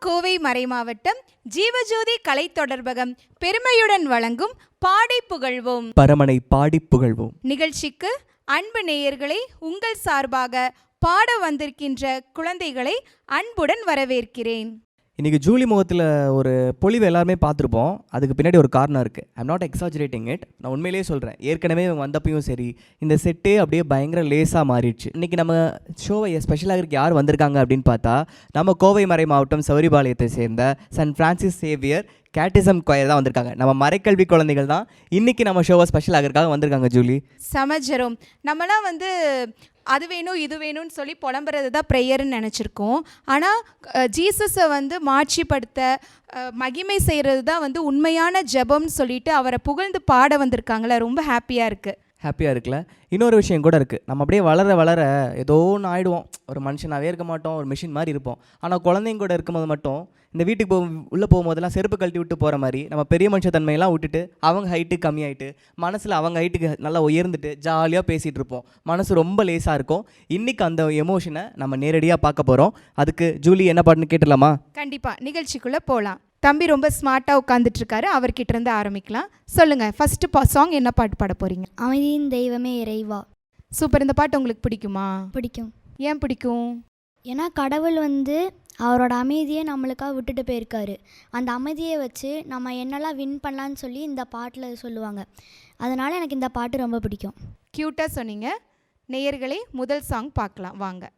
கோவை மறைமாவட்டம் ஜீவஜோதி கலை தொடர்பகம் பெருமையுடன் வழங்கும் பாடி புகழ்வோம். பரமனை பாடி புகழ்வோம். நிகழ்ச்சிக்கு அன்பு நேயர்களை உங்கள் சார்பாக பாட வந்திருக்கின்ற குழந்தைகளை அன்புடன் வரவேற்கிறேன். இன்றைக்கி ஜூலி முகத்தில் ஒரு பொலிவு எல்லாருமே பார்த்துருப்போம். அதுக்கு பின்னாடி ஒரு காரணம் இருக்குது ஐம் நாட் எக்ஸாஜரேட்டிங் இட் நான் உண்மையிலேயே சொல்கிறேன் ஏற்கனவே இவங்க வந்தப்பையும் சரி இந்த செட்டே அப்படியே பயங்கர லேஸாக மாறிடுச்சு. இன்றைக்கி நம்ம ஷோவை ஸ்பெஷலாக இருக்க யார் வந்திருக்காங்க அப்படின்னு பார்த்தா நம்ம கோவை மறை மாவட்டம் சௌரிபாளையத்தை சேர்ந்த Sun Francis Xavier catechism choir தான் வந்திருக்காங்க. நம்ம மறைக்கல்வி குழந்தைகள் தான் இன்றைக்கி நம்ம ஷோவை ஸ்பெஷலாக ஆகிறதுக்காக வந்திருக்காங்க ஜூலி. சமஜரும். நம்மலாம் வந்து அது வேணும் இது வேணும்னு சொல்லி புலம்புறது தான் ப்ரேயர்னு நினச்சிருக்கோம் ஆனால் ஜீசஸை வந்து மாட்சிப்படுத்த மகிமை செய்கிறது தான் வந்து உண்மையான ஜெபம்னு சொல்லிட்டு அவரை புகழ்ந்து பாட வந்திருக்காங்களே ரொம்ப ஹாப்பியாக இருக்குது ஹாப்பியாக இருக்குல்ல இன்னொரு விஷயம் கூட இருக்குது நம்ம அப்படியே வளர வளர ஏதோ ஒன்று ஆகிடுவோம் ஒரு மனுஷனாகவே இருக்க மாட்டோம். ஒரு மிஷின் மாதிரி இருப்போம். ஆனால் குழந்தைங்க கூட இருக்கும்போது மட்டும் இந்த வீட்டுக்கு போ உள்ளே போகும்போதெல்லாம் செருப்பு கழட்டி விட்டு போகிற மாதிரி நம்ம பெரிய மனுஷ தன்மையெல்லாம் விட்டுட்டு அவங்க ஹைட்டு கம்மியாயிட்டு மனசில் அவங்க ஹைட்டுக்கு நல்லா உயர்ந்துட்டு ஜாலியாக பேசிகிட்டு இருப்போம். மனசு ரொம்ப லேசாக இருக்கும். இன்றைக்கி அந்த எமோஷனை நம்ம நேரடியாக பார்க்க போகிறோம் அதுக்கு ஜூலி என்ன பாட்டுன்னு கேட்டலாமா கண்டிப்பாக நிகழ்ச்சிக்குள்ளே போகலாம் தம்பி ரொம்ப ஸ்மார்ட்டாக உட்காந்துட்டு இருக்காரு அவர்கிட்ட இருந்து ஆரம்பிக்கலாம். சொல்லுங்கள் ஃபஸ்ட்டு பா சாங் என்ன பாட்டு பாட போகிறீங்க அமைதியின் தெய்வமே இறைவா. சூப்பர். இந்த பாட்டு உங்களுக்கு பிடிக்குமா? பிடிக்கும். ஏன் பிடிக்கும்? ஏன்னா கடவுள் வந்து அவரோட அமைதியை நம்மளுக்காக விட்டுட்டு போயிருக்காரு. அந்த அமைதியை வச்சு நம்ம என்னெல்லாம் வின் பண்ணலான்னு சொல்லி இந்த பாட்டில் சொல்லுவாங்க. அதனால் எனக்கு இந்த பாட்டு ரொம்ப பிடிக்கும். க்யூட்டாக சொன்னீங்க. நேயர்களே முதல் சாங் பார்க்கலாம். வாங்க.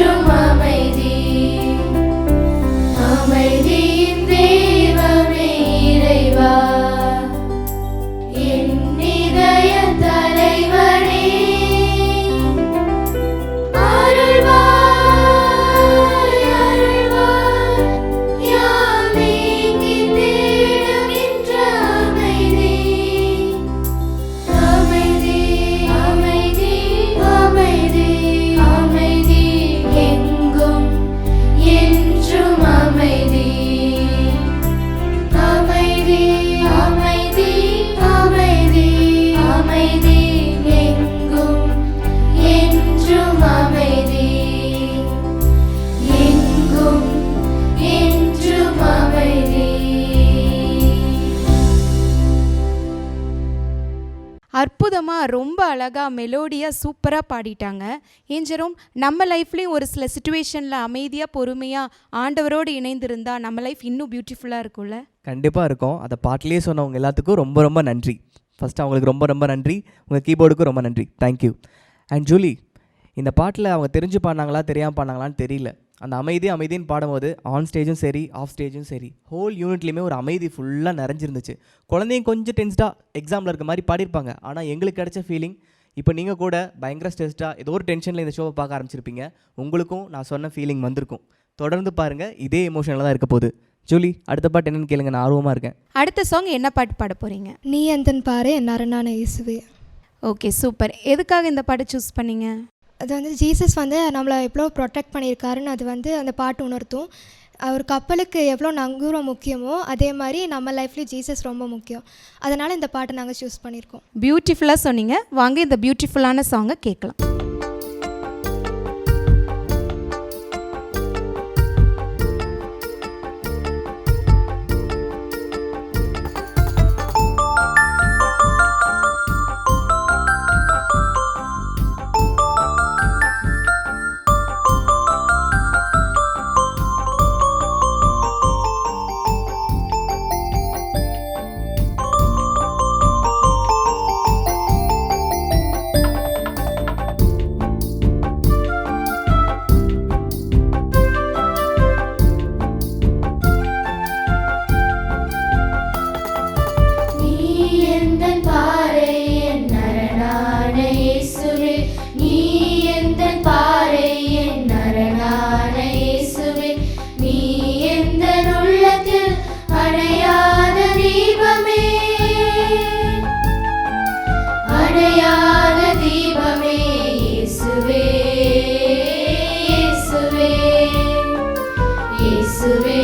என்றும் அமைதி அற்புதமாக ரொம்ப அழகாக மெலோடியாக சூப்பராக பாடிட்டாங்க. ஏஞ்சரும் நம்ம லைஃப்லேயும் ஒரு சில சுச்சுவேஷனில் அமைதியாக பொறுமையாக ஆண்டவரோடு இணைந்திருந்தால் நம்ம லைஃப் இன்னும் பியூட்டிஃபுல்லாக இருக்கும்ல? கண்டிப்பாக இருக்கும். அதை பாட்டிலே சொன்னவங்க எல்லாத்துக்கும் ரொம்ப ரொம்ப நன்றி. ஃபஸ்ட்டு அவங்களுக்கு ரொம்ப ரொம்ப நன்றி. உங்கள் கீபோர்டுக்கும் ரொம்ப நன்றி. தேங்க்யூ அண்ட் ஜூலி இந்த பாட்டில் அவங்க தெரிஞ்சு பாடினாங்களா தெரியாமல் பாடினாங்களான்னு தெரியல. அந்த அமைதி அமைதின்னு பாடும்போது ஆன் ஸ்டேஜும் சரி ஆஃப் ஸ்டேஜும் சரி ஹோல் யூனிட்லேயுமே ஒரு அமைதி ஃபுல்லாக நிறைஞ்சிருந்துச்சு. குழந்தைங்க கொஞ்சம் டென்ஸ்டாக எக்ஸாமில் இருக்க மாதிரி பாடியிருப்பாங்க. ஆனால் எங்களுக்கு கிடைச்ச ஃபீலிங் இப்போ நீங்கள் கூட பயங்கர ஸ்ட்ரெஸ்டாக ஏதோ ஒரு டென்ஷனில் இந்த ஷோவை பார்க்க ஆரம்பிச்சிருப்பீங்க. உங்களுக்கும் நான் சொன்ன ஃபீலிங் வந்திருக்கும். தொடர்ந்து பாருங்கள் இதே எமோஷனில் தான் இருக்க போகுது. ஜூலி அடுத்த பாட்டு என்னன்னு கேளுங்க நான் ஆர்வமாக இருக்கேன். அடுத்த சாங் என்ன பாட்டு பாட போகிறீங்க நீ எந்தன் பாரு என் அரணான இயேசுவே. ஓகே சூப்பர் எதுக்காக இந்த பாட்டு சூஸ் பண்ணீங்க? அது வந்து ஜீசஸ் வந்து நம்மளை எவ்வளோ ப்ரொடெக்ட் பண்ணியிருக்காருன்னு அது வந்து அந்த பாட்டு உணர்த்தும். அவர் கப்பலுக்கு எவ்வளோ நங்கூரம் முக்கியமோ அதே மாதிரி நம்ம லைஃப்லேயும் ஜீசஸ் ரொம்ப முக்கியம். அதனால் இந்த பாட்டை நாங்கள் சூஸ் பண்ணியிருக்கோம். பியூட்டிஃபுல்லாக சொன்னீங்க. வாங்க இந்த பியூட்டிஃபுல்லான சாங்கை கேட்கலாம். sweet.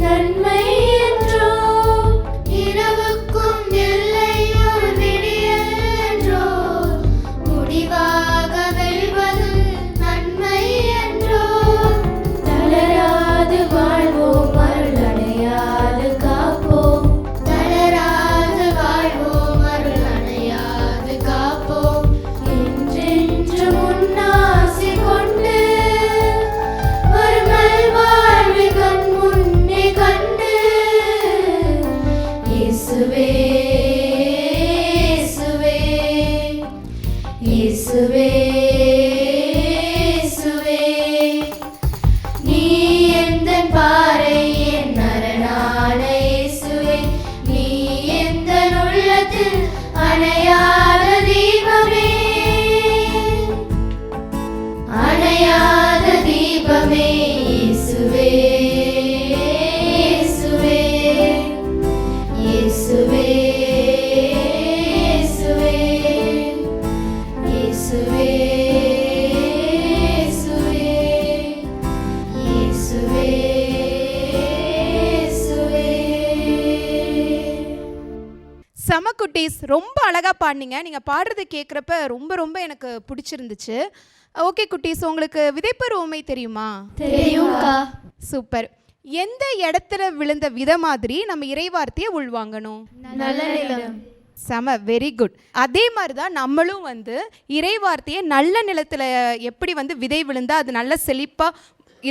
நன்மை குட்டீஸ் ரொம்ப அழகாக பாடினீங்க. நீங்கள் பாடுறது கேட்குறப்ப ரொம்ப ரொம்ப எனக்கு பிடிச்சிருந்துச்சு. ஓகே குட்டீஸ் உங்களுக்கு விதைப்பருவமை தெரியுமா? தெரியும்க்கா. சூப்பர். எந்த இடத்துல விழுந்த வித மாதிரி நம்ம இறைவார்த்தையை உள்வாங்கணும்? நல்ல நிலம். செம வெரி குட் அதே மாதிரி தான் நம்மளும் வந்து இறைவார்த்தையை நல்ல நிலத்தில் எப்படி வந்து விதை விழுந்தா அது நல்ல செழிப்பாக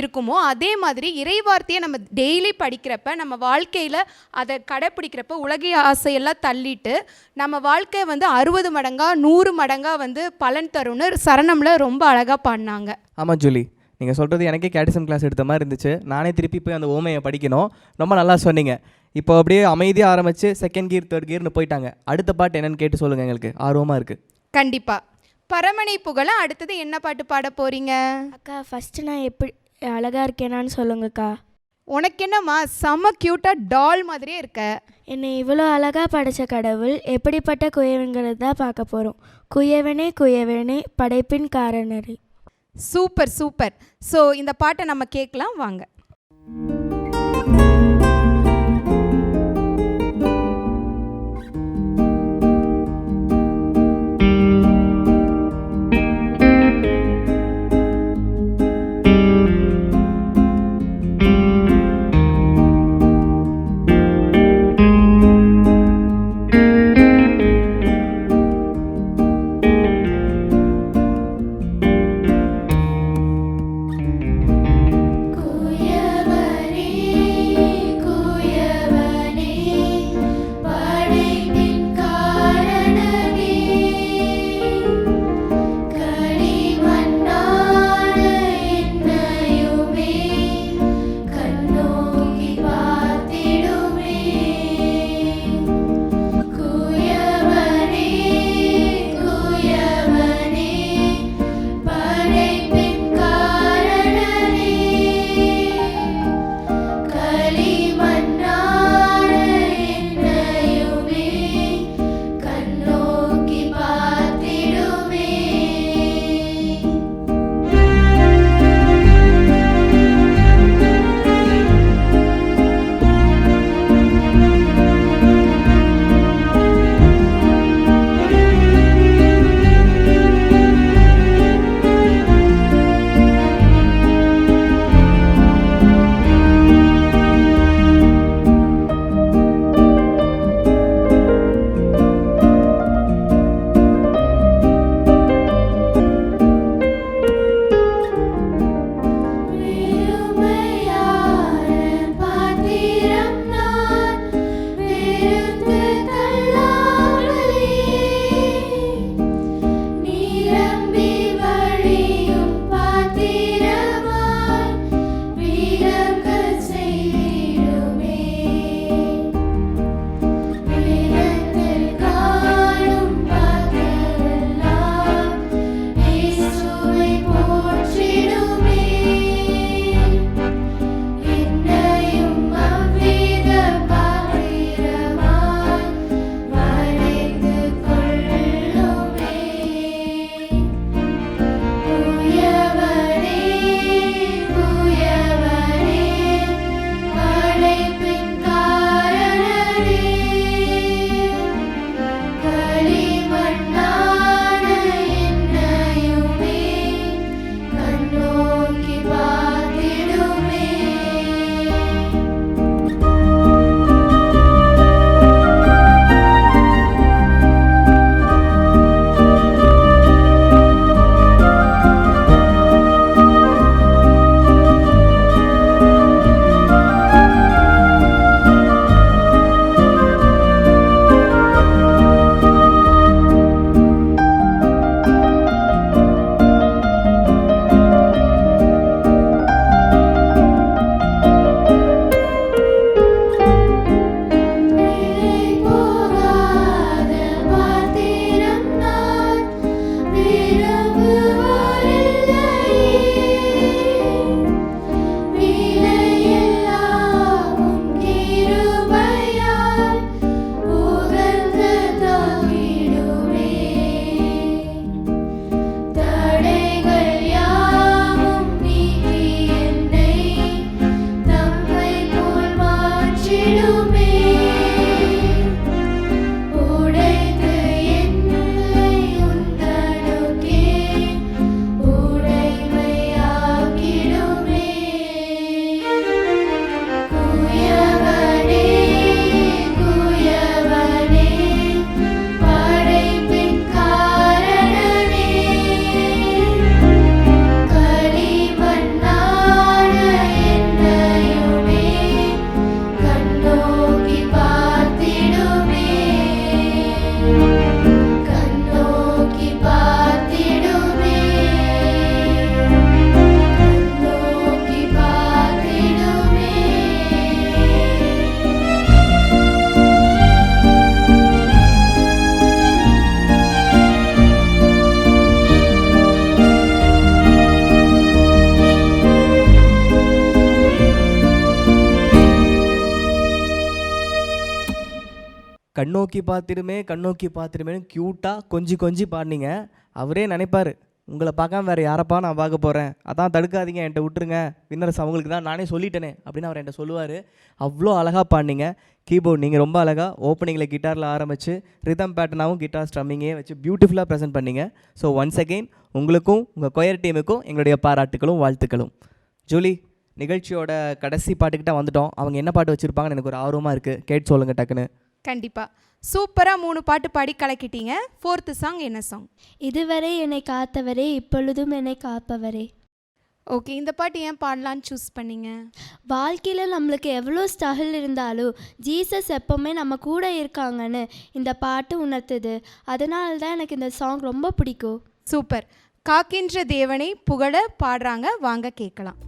இருக்குமோ அதே மாதிரி இறைவார்த்தையை நம்ம டெய்லி படிக்கிறப்ப நம்ம வாழ்க்கையில் அதை கடைப்பிடிக்கிறப்ப உலகிய ஆசையெல்லாம் தள்ளிட்டு நம்ம வாழ்க்கை வந்து அறுபது மடங்கா நூறு மடங்கா வந்து பலன் தரும்னு சரணம்ல ரொம்ப அழகாக பாடினாங்க. ஆமாம் ஜூலி. நீங்கள் சொல்கிறது எனக்கே கேட்டிசம் கிளாஸ் எடுத்த மாதிரி இருந்துச்சு. நானே திருப்பி போய் அந்த ஓமையை படிக்கணும். ரொம்ப நல்லா சொன்னீங்க. இப்போ அப்படியே அமைதியாக ஆரம்பித்து செகண்ட் கியர் தேர்ட் கியர்னு போயிட்டாங்க. அடுத்த பாட்டு என்னன்னு கேட்டு சொல்லுங்கள் எங்களுக்கு. ஆர்வமாக இருக்குது கண்டிப்பாக பரமனை புகழ அடுத்தது என்ன பாட்டு பாட போறீங்க? அக்கா ஃபஸ்ட்டு நான் எப்படி அழகாக இருக்கேனான்னு சொல்லுங்கக்கா. உனக்கு என்னம்மா செம க்யூட்டாக டால் மாதிரியே இருக்க. என்னை இவ்வளோ அழகாக படைத்த கடவுள் எப்படிப்பட்ட குயவங்கிறது தான் பார்க்க போகிறோம் குயவனே குயவனே படைப்பின் காரணரே. Super super. ஸோ இந்த பாட்டை நம்ம கேட்கலாம் வாங்க. கண்ணோக்கி பார்த்திருமே கண்ணோக்கி பார்த்திருமேன்னு க்யூட்டாக கொஞ்சி கொஞ்சி பாடினீங்க. அவரே நினைப்பார் உங்களை பார்க்காம வேறு யாரப்பா நான் பார்க்க போகிறேன் அதான் தடுக்காதீங்க என்கிட்ட விட்டுருங்க. வின்னர்ஸ் அவங்களுக்கு தான் நானே சொல்லிட்டேனே அப்படின்னு அவர் என்கிட்ட சொல்லுவார். அவ்வளோ அழகாக பாடினீங்க. கீபோர்ட் நீங்கள் ரொம்ப அழகாக ஓப்பனிங்கில் கிட்டாரில் ஆரம்பித்து ரிதம் பேட்டர்னாகவும் கிட்டார் ஸ்ட்ரம்மிங்கே வச்சு பியூட்டிஃபுல்லாக ப்ரெசென்ட் பண்ணிங்க. ஸோ ஒன்ஸ் அகெயின் உங்களுக்கும் உங்கள் கொயர் டீமுக்கும் எங்களுடைய பாராட்டுகளும் வாழ்த்துக்களும். ஜூலி நிகழ்ச்சியோட கடைசி பாட்டுக்கிட்ட வந்துட்டோம். அவங்க என்ன பாட்டு வச்சுருப்பாங்கன்னு எனக்கு ஒரு ஆர்வமாக இருக்குது கேட்டு சொல்லுங்கள் டக்குன்னு. கண்டிப்பாக சூப்பராக மூணு பாட்டு பாடி கலக்கிட்டீங்க. ஃபோர்த்து சாங் என்ன சாங் இதுவரை என்னை காத்தவரே இப்பொழுதும் என்னை காப்பவரே. ஓகே இந்த பாட்டு ஏன் பாடலான்னு சூஸ் பண்ணீங்க? வாழ்க்கையில் நம்மளுக்கு எவ்வளோ ஸ்ட்ரகிள் இருந்தாலும் ஜீசஸ் எப்போவுமே நம்ம கூட இருக்காங்கன்னு இந்த பாட்டு உணர்த்துது. அதனால தான் எனக்கு இந்த சாங் ரொம்ப பிடிக்கும். சூப்பர் காக்கின்ற தேவனை புகழ பாடுறாங்க. வாங்க கேட்கலாம்.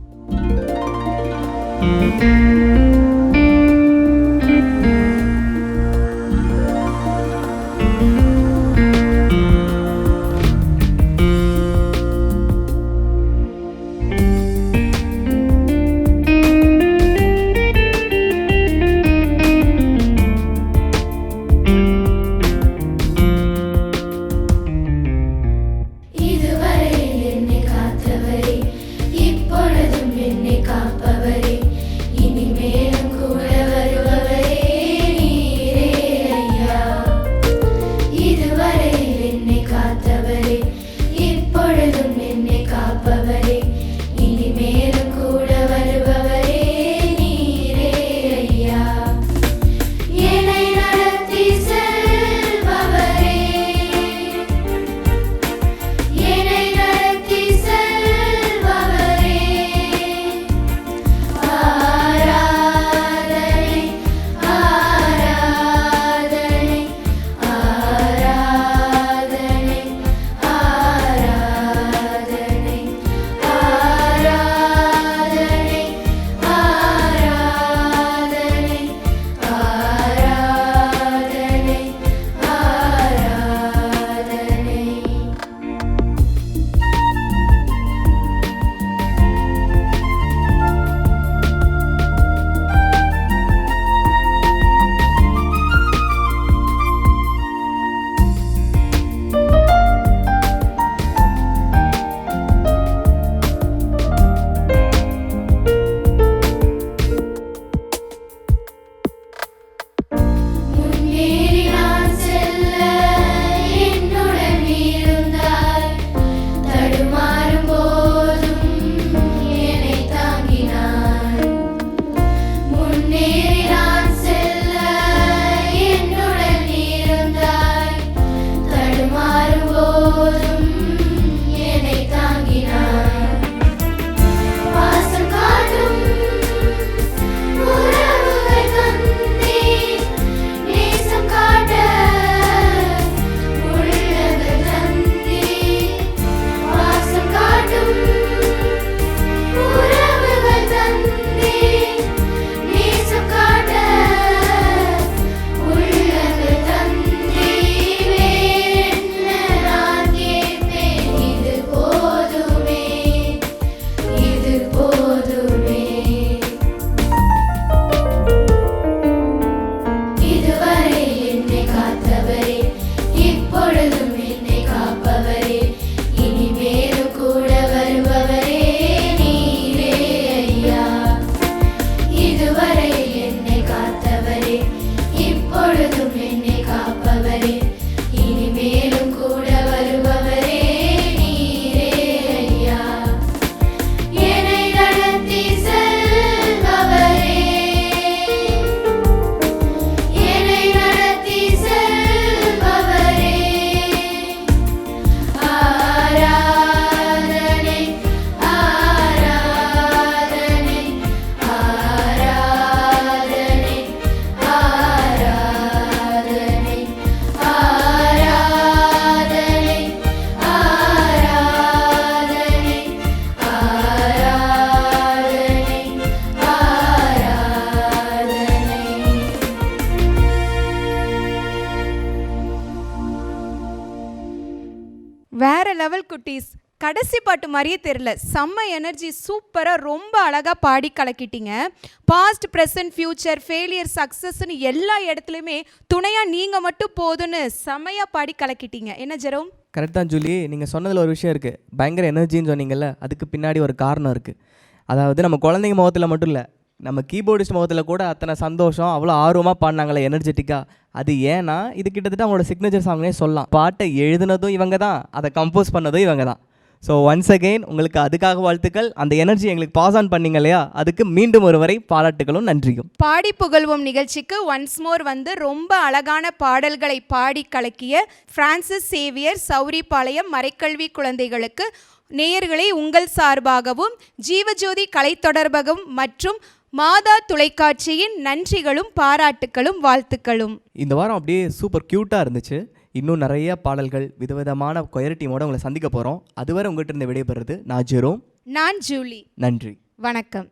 குட்டீஸ் கடைசி பாட்டு மாதிரியே தெரில செம்ம எனர்ஜி சூப்பராக ரொம்ப அழகாக பாடி கலக்கிட்டீங்க. பாஸ்ட் ப்ரெசன்ட் ஃப்யூச்சர் ஃபெயிலியர் சக்ஸஸ்ன்னு எல்லா இடத்துலையுமே துணையாக நீங்கள் மட்டும் போதும்னு செம்மையாக பாடி கலக்கிட்டீங்க. என்ன ஜெரோம்? கரெக்ட் தான் ஜூலி. நீங்கள் சொன்னதில் ஒரு விஷயம் இருக்குது பயங்கர எனர்ஜின்னு சொன்னீங்கல்ல அதுக்கு பின்னாடி ஒரு காரணம் இருக்குது அதாவது நம்ம குழந்தைங்க முகத்தில் மட்டும் இல்லை நம்ம கீபோர்டிஸ்ட் முகத்தில் கூட அத்தனை சந்தோஷம் அவ்வளோ ஆர்வமாக பாடினாங்களே எனர்ஜெட்டிக்காக அது ஏன்னா இது கிட்டத்தட்ட அவங்களோட சிக்னேச்சர் சாங்னே சொல்லலாம். பாட்டை எழுதுனதும் இவங்க தான் அதை கம்போஸ் பண்ணதும் இவங்க தான் ஸோ ஒன்ஸ் அகெயின் உங்களுக்கு அதுக்காக வாழ்த்துக்கள். அந்த எனர்ஜி எங்களுக்கு பாஸ் ஆன் பண்ணீங்க இல்லையா? அதுக்கு மீண்டும் ஒருவரை பாராட்டுகளும் நன்றியும். பாடி புகழ்வோம் நிகழ்ச்சிக்கு ஒன்ஸ் மோர் வந்து ரொம்ப அழகான பாடல்களை பாடி கலக்கிய பிரான்சிஸ் சேவியர் சௌரிபாளையம் மறைக்கல்வி குழந்தைகளுக்கு நேயர்களை உங்கள் சார்பாகவும் ஜீவஜோதி கலை தொடர்பகம் மற்றும் மாதா தொலைக்காட்சியின் நன்றிகளும் பாராட்டுகளும் வாழ்த்துக்களும். இந்த வாரம் அப்படியே சூப்பர் க்யூட்டாக இருந்துச்சு. இன்னும் நிறைய பாடல்கள் விதவிதமான கொயர் டீமோட உங்களை சந்திக்க போகிறோம் அதுவரை உங்கள்கிட்ட இருந்து விடைபெறுறது நான் ஜெரோம். நான் ஜூலி. நன்றி. வணக்கம்.